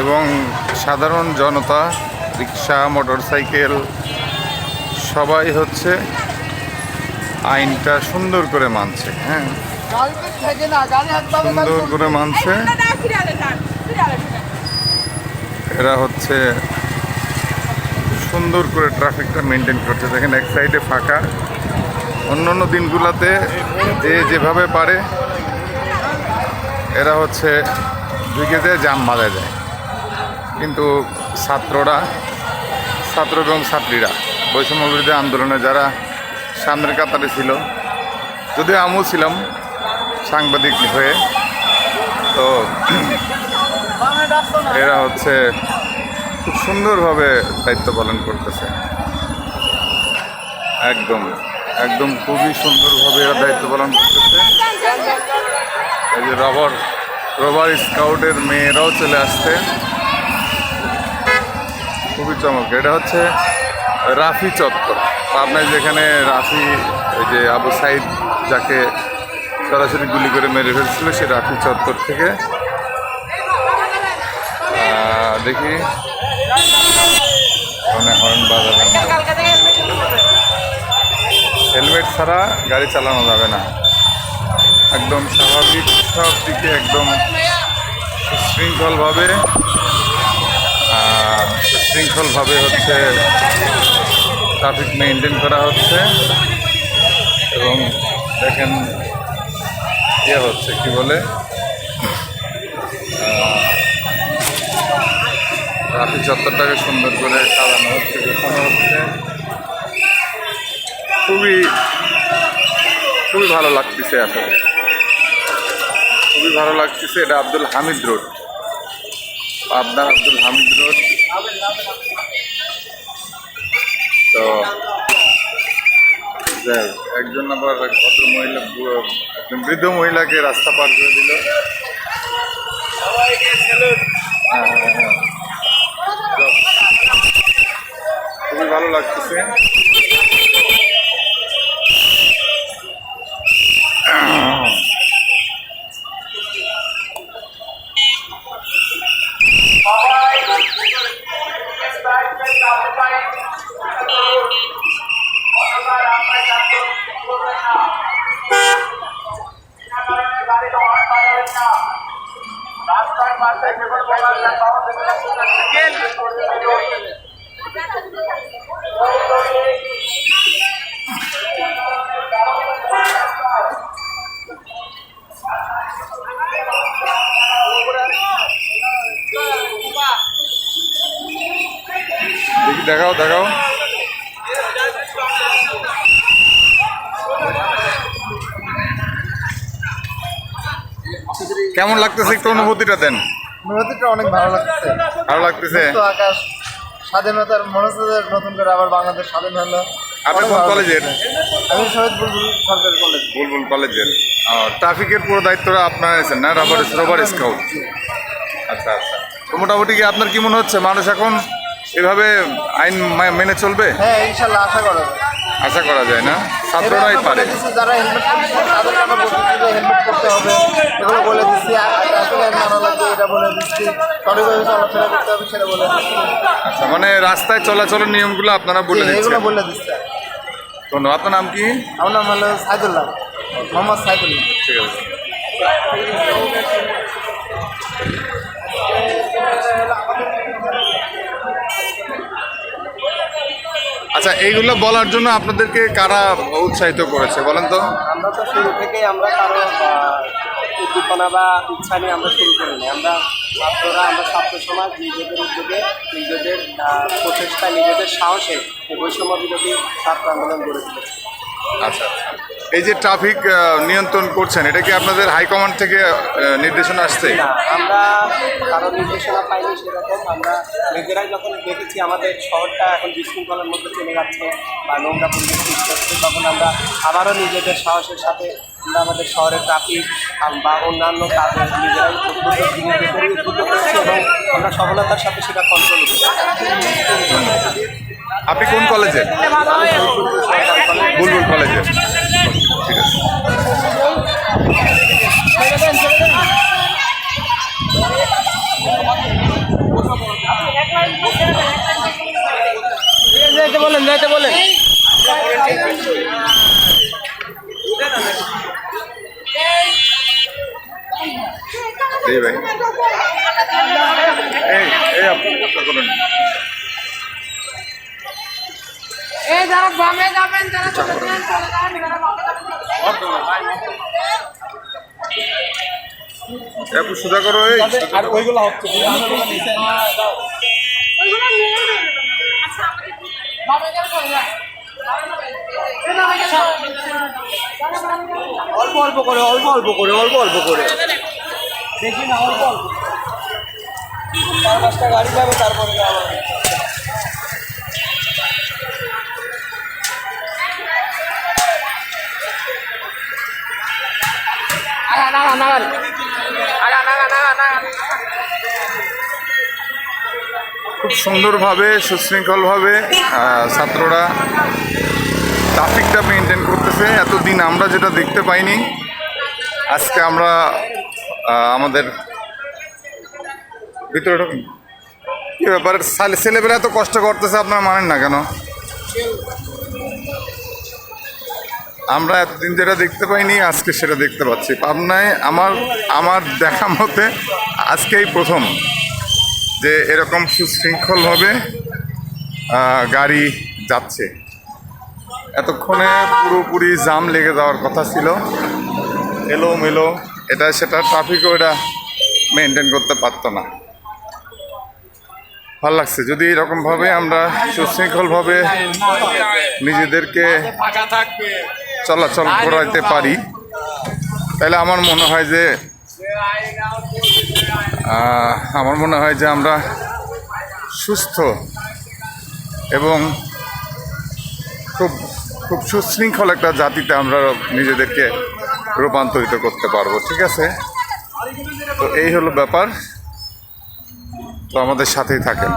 এবং সাধারণ জনতা, রিক্সা, মোটরসাইকেল, সবাই হচ্ছে আইনটা সুন্দর করে মানছে হ্যাঁ। সুন্দর করে মানছে। এরা হচ্ছে সুন্দর করে ট্রাফিকটা মেনটেন করছে। দেখেন, এক সাইডে ফাঁকা। অন্য অন্য দিনগুলোতে যে যেভাবে পারে, এরা হচ্ছে ঢুকে যায় জাম বাঁধা যায়। কিন্তু ছাত্ররা, ছাত্র এবং ছাত্রীরা বৈষম্য বিরোধী আন্দোলনে যারা সামনের কাতারে ছিল, যদিও আমিও ছিলাম সাংবাদিক হয়ে, তো এরা হচ্ছে খুব সুন্দরভাবে দায়িত্ব পালন করতেছে। একদম একদম খুবই সুন্দরভাবে এরা দায়িত্ব পালন করতেছে। এই যে রবার রবার স্কাউটের মেয়েরাও চলে আসছে। খুবই চমক এটা হচ্ছে রাফি চত্বর। আপনার যেখানে রাফি যে আবু সাইদ যাকে সরাসরি গুলি করে মেরে ফেলছিল সে রাফি চত্বর থেকে। দেখি। না। হেলমেট ছাড়া গাড়ি চালানো যাবে না। একদম স্বাভাবিক সব দিকে একদম সুশৃঙ্খলভাবে আহ, সুশৃঙ্খলভাবে হচ্ছে ট্রাফিক মেনটেন করা হচ্ছে এবং দেখেন ইয়ে হচ্ছে, কি বলে? ট্রাফিক চত্বরটাকে সুন্দর করে সাজানো হচ্ছে, গোছানো হচ্ছে। খুবই খুবই ভালো লাগতেছে আসলে। খুবই ভালো লাগতেছে, এটা আব্দুল হামিদ রোড। পাবনার আব্দুল হামিদ রোড। তো একজন আবার ভদ্র মহিলা একজন বৃদ্ধ মহিলাকে রাস্তা পার করে দিল হ্যাঁ হ্যাঁ হ্যাঁ যাক। খুবই ভালো লাগতেছে দেখি দেখাও দেখাও। কেমন লাগতেছে একটু অনুভূতিটা দেন। অনুভূতিটা অনেক ভালো লাগছে। ভালো লাগতেছে। তো আকাশ স্বাধীনতার মনে হচ্ছে নতুন করে আবার বাংলাদেশ স্বাধীন হলো। আপনি কোন কলেজের? আমি শহীদ বুলবুল সরকারি কলেজ বুলবুল কলেজের ট্রাফিকের পুরো দায়িত্বটা আপনারা নিয়েছেন না? রবার রবার স্কাউট আচ্ছা আচ্ছা। তো মোটামুটি কি আপনার কি মনে হচ্ছে মানুষ এখন এভাবে আইন মেনে চলবে? হ্যাঁ ইনশাল্লাহ আশা করা যায়। আশা করা যায় না? ছাত্ররাই পারে। যারা হেলমেট যে হেলমেট করতে হবে। এগুলো বলে দিচ্ছি আসলে মানা লাগবে এটা বলে দিচ্ছি। সঠিকভাবে চলাফেরা করতে হবে সেটা বলে আচ্ছা মানে রাস্তায় চলাচলের নিয়মগুলো আপনারা বলে এগুলো দিচ্ছেন। বলে দিচ্ছে। ধন্যবাদ। আপনার নাম কি? আমার নাম হলো সাইদুল্লাহ মোহাম্মদ সাইদুল্লাহ। ঠিক আছে। আচ্ছা এইগুলো বলার জন্য আপনাদেরকে কারা উৎসাহিত করেছে বলেন তো? আমরা তো শুরু থেকেই আমরা কারও আহ, বা ইচ্ছা নিয়ে আমরা শুরু করিনি আমরা ছাত্ররা আমরা ছাত্র সমাজ নিজেদের উদ্যোগে নিজেদের প্রচেষ্টা নিজেদের সাহসে বৈষম্য বিরোধী ছাত্র আন্দোলন গড়ে তুলেছি। আচ্ছা। এই যে ট্রাফিক নিয়ন্ত্রণ করছেন এটা কি আপনাদের হাইকমান্ড থেকে নির্দেশনা আসছে? আমরা কারও নির্দেশনা পাইনি সেরকম। আমরা নিজেরাই যখন দেখেছি আমাদের শহরটা এখন বিশৃঙ্খলার মধ্যে চলে যাচ্ছে বা নোংরা পরিবেশ তখন আমরা আবারও নিজেদের সাহসের সাথে আমরা আমাদের শহরের ট্রাফিক বা অন্যান্য কাজে নিজেরাই এবং আমরা সফলতার সাথে সেটা কন্ট্রোল আপনি কোন কলেজে বুলবুল কলেজে ঠিক আছে বলেন যাইতে বলেন এই ভাই এই এই আপনি এই যারা বামে যাবেন যারা চলে যান চলে যান যারা বামে যাবেন সোজা করো এই আর ওইগুলো হচ্ছে। ওইগুলো নিয়ে আচ্ছা আমাদের বামে চলে অল্প অল্প করে অল্প অল্প করে অল্প অল্প করে। বেশি না অল্প অল্প। চার পাঁচটা গাড়ি যাবে তারপরে আবার আগা নাগা নাগা নাগা নাগা নাগা খুব সুন্দরভাবে সুশৃঙ্খলভাবে ছাত্ররা ট্রাফিকটা মেনটেন করতেছে। এতদিন আমরা যেটা দেখতে পাইনি আজকে আমরা আমাদের ভিতরে। কি ব্যাপার? ছেলে- ছেলেবেলা এত কষ্ট করতেছে, আপনারা মানেন না কেন? আমরা এতদিন যেটা দেখতে পাইনি, আজকে সেটা দেখতে পাচ্ছি। পাবনায় আমার আমার দেখা মতে আজকেই প্রথম যে এরকম সুশৃঙ্খলভাবে গাড়ি যাচ্ছে। এতক্ষণে পুরোপুরি জাম লেগে যাওয়ার কথা ছিল। এলো মেলো এটা সেটা ট্রাফিকও এটা মেনটেন করতে পারতো না। ভালো লাগছে। যদি এরকমভাবে আমরা সুশৃঙ্খলভাবে নিজেদেরকে চলাচল করাইতে পারি, তাহলে আমার মনে হয় যে আমার মনে হয় যে আমরা সুস্থ এবং খুব খুব সুশৃঙ্খল একটা জাতিতে আমরা নিজেদেরকে রূপান্তরিত করতে পারব ঠিক আছে? তো এই হলো ব্যাপার। তো আমাদের সাথেই থাকেন।